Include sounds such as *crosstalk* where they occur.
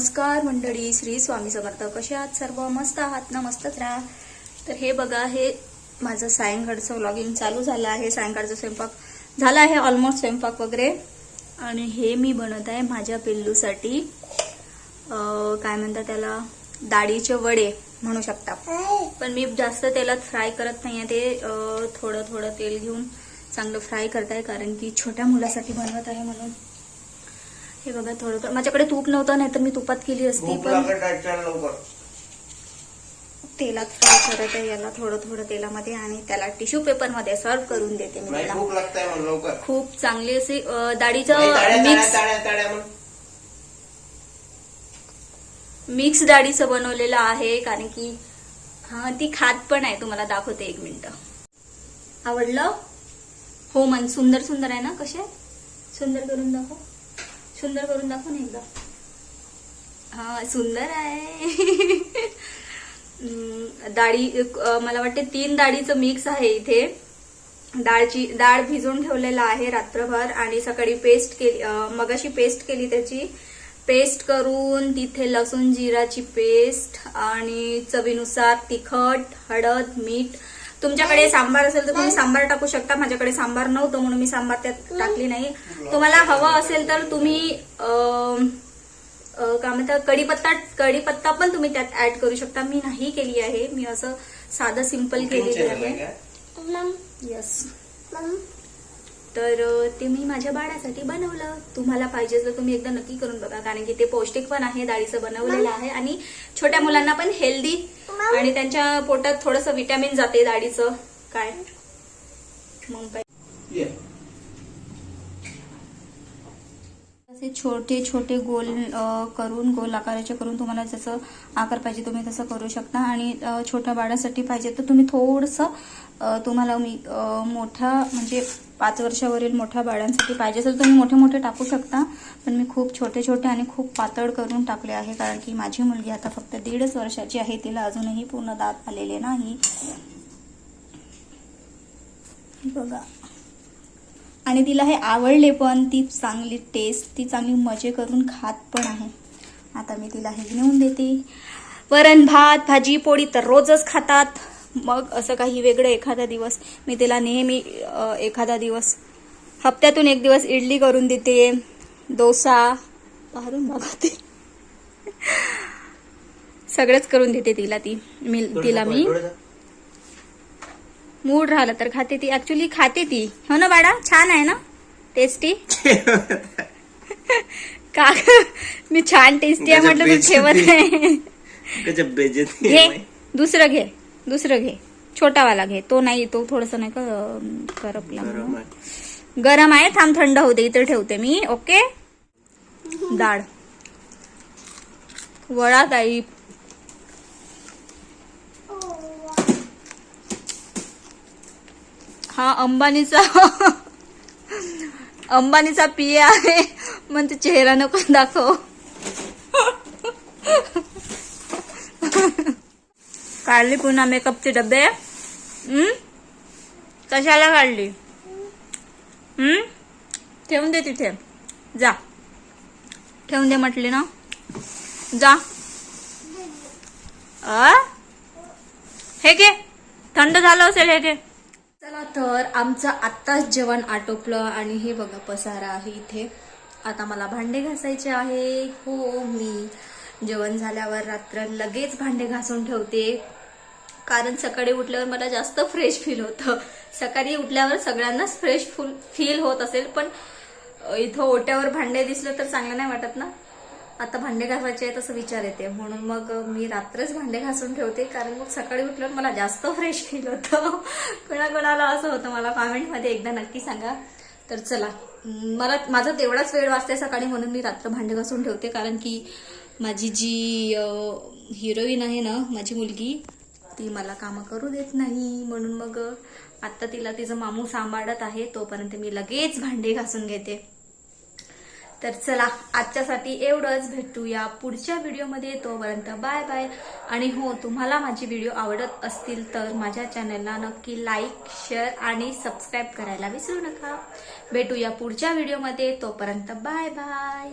नमस्कार मंडळी श्री स्वामी समर्थ. कसे आहात सर्व? मस्त आहात ना? मस्तच राहा. तर हे बघा हे माझं सायंकाळचं व्लॉगिंग चालू झालं आहे. सायंकाळचा स्वयंपाक झाला आहे ऑलमोस्ट स्वयंपाक वगैरे. आणि हे मी बनवत आहे माझ्या पिल्लूसाठी. काय म्हणतात त्याला? डाळीचे वडे म्हणू शकता. पण मी जास्त तेलात फ्राय करत नाहीये. ते थोडं थोडं तेल घेऊन चांगलं फ्राय करत आहे कारण की छोट्या मुलासाठी बनवत आहे म्हणून. हे बघा थोडं थोडं. माझ्याकडे तूप नव्हतं नाही तर मी तुपात केली असती पण तेलात फ्राय करत आहे याला थोडं थोडं तेलामध्ये आणि त्याला टिश्यू पेपरमध्ये सर्व करून देते मी त्याला खूप चांगली अशी डाळीचं मिक्स मिक्स डाळीचं बनवलेलं आहे कारण की हा ती खात पण आहे. तुम्हाला दाखवते एक मिनिट. आवडलं? हो मन सुंदर सुंदर आहे ना कसे सुंदर करून दाखव. सुंदर करून दाखव ना एकदा. हा सुंदर आहे. डाळी मला वाटते तीन डाळीचं मिक्स आहे इथे. डाळची डाळ भिजवून ठेवलेला आहे रात्रभर आणि सकाळी पेस्ट केली मगाशी पेस्ट केली त्याची. पेस्ट करून तिथे लसूण जिराची पेस्ट आणि चवीनुसार तिखट हळद मीठ तुमच्याकडे सांबार असेल तर तुम्ही सांबार टाकू शकता. माझ्याकडे सांबार नव्हतं म्हणून मी सांबार त्यात टाकली नाही. तुम्हाला हवं असेल तर तुम्ही काय म्हणतात कढीपत्ता कढीपत्ता पण तुम्ही त्यात ऍड करू शकता. मी नाही केली आहे. मी असं साधं सिंपल केलेली आहे? येस तर ते मी माझ्या बाळासाठी बनवलं. तुम्हाला पाहिजे तर तुम्ही एकदा नक्की करून बघा कारण की ते पौष्टिक पण आहे डाळीचं बनवलेलं आहे आणि छोट्या मुलांना पण हेल्दी आणि त्यांच्या पोटात थोडस विटॅमिन जाते डाळीचं. काय? मग काय? असे छोटे छोटे गोल करून गोल आकाराचे करून तुम्हाला जसं आकार पाहिजे तुम्ही तसं करू शकता. आणि छोट्या बाळासाठी पाहिजे तर तुम्ही थोडंसं तुम्हाला मी मोठा म्हणजे पाच वर्षावरील मोठ्या बाळांसाठी पाहिजे असेल तुम्ही मोठे मोठे टाकू शकता. पण मी खूप छोटे छोटे आणि खूप पातळ करून टाकले आहे. कारण की माझी मुलगी आता फक्त दीडच वर्षाची आहे. तिला अजूनही पूर्ण दात आलेले नाही. बघा. आणि तिला हे आवडले पण ती चांगली टेस्ट ती चांगली मजे करून खात पण आहे. आता मी तिला हे नेऊन देते. वरण भात भाजी पोळी तर रोजच खातात. मग असं काही वेगळं एखादा दिवस मी तिला नेहमी एखादा दिवस हप्त्यातून एक दिवस इडली करून देते. डोसा. बाहेरून बघा ते. सगळंच करून देते तिला ती. मी तिला मी. मूड राहिलं तर खाते ती. ऍक्च्युली खाते ती. हो ना बाळा? छान आहे ना? टेस्टी *laughs* का मी छान टेस्टी आहे म्हटलं तू ठेवत घे. दुसरं घे. दुसरं घे. छोटावाला घे. तो नाही तो थोडस नाही का अं, करपला गरम. आहे. गरम आहे. थांब थंड होते इथे ठेवते मी. ओके डाळ *laughs* वडा टाईप हा अंबानीचा. अंबानीचा पिये आहे. मग ते चेहरा नको दाखव. काढली पुन्हा मेकअपचे डबे. हम्म? कशाला काढली? हम्म? ठेवून दे तिथे. जा. ठेवून दे म्हटली ना. जा. आ? हे घे. थंड झालं असेल हे घे. चला तर आमचं आत्ताच जेवण आटोपलं आणि हे बघा पसारा आहे इथे. आता मला भांडे घासायचे आहे. हो मी जेवण झाल्यावर रात्र लगेच भांडे घासून ठेवते. कारण सकाळी उठल्यावर मला जास्त फ्रेश फील होतं. सकाळी उठल्यावर सगळ्यांनाच फ्रेश फुल फील होत असेल पण इथं ओट्यावर भांडे दिसलं तर चांगलं नाही वाटत ना? आता भांडे घासायचे आहेत असं विचार येते. म्हणून मग मी रात्रच भांडे घासून ठेवते. कारण मग सकाळी उठल्यावर मला जास्त फ्रेश फील होतं. *laughs* कोणाकोणाला असं होतं मला कॉमेंटमध्ये एकदा नक्की सांगा. तर चला. मला माझा तेवढाच वेळ वाचते सकाळी म्हणून मी रात्र भांडे घासून ठेवते. कारण की माझी जी हिरोईन आहे ना माझी मुलगी ती मला कामं करू देत नाही. म्हणून मग आत्ता तिला तिचं मामू सांभाळत आहे तोपर्यंत मी लगेच भांडे घासून घेते. तर चला आजच्यासाठी एवढंच. भेटूया पुढच्या व्हिडिओमध्ये. तोपर्यंत बाय बाय. आणि हो तुम्हाला माझी व्हिडिओ आवडत असतील तर माझ्या चॅनलला नक्की लाईक शेअर आणि सबस्क्राईब करायला विसरू नका. भेटूया पुढच्या व्हिडिओमध्ये. तोपर्यंत बाय बाय.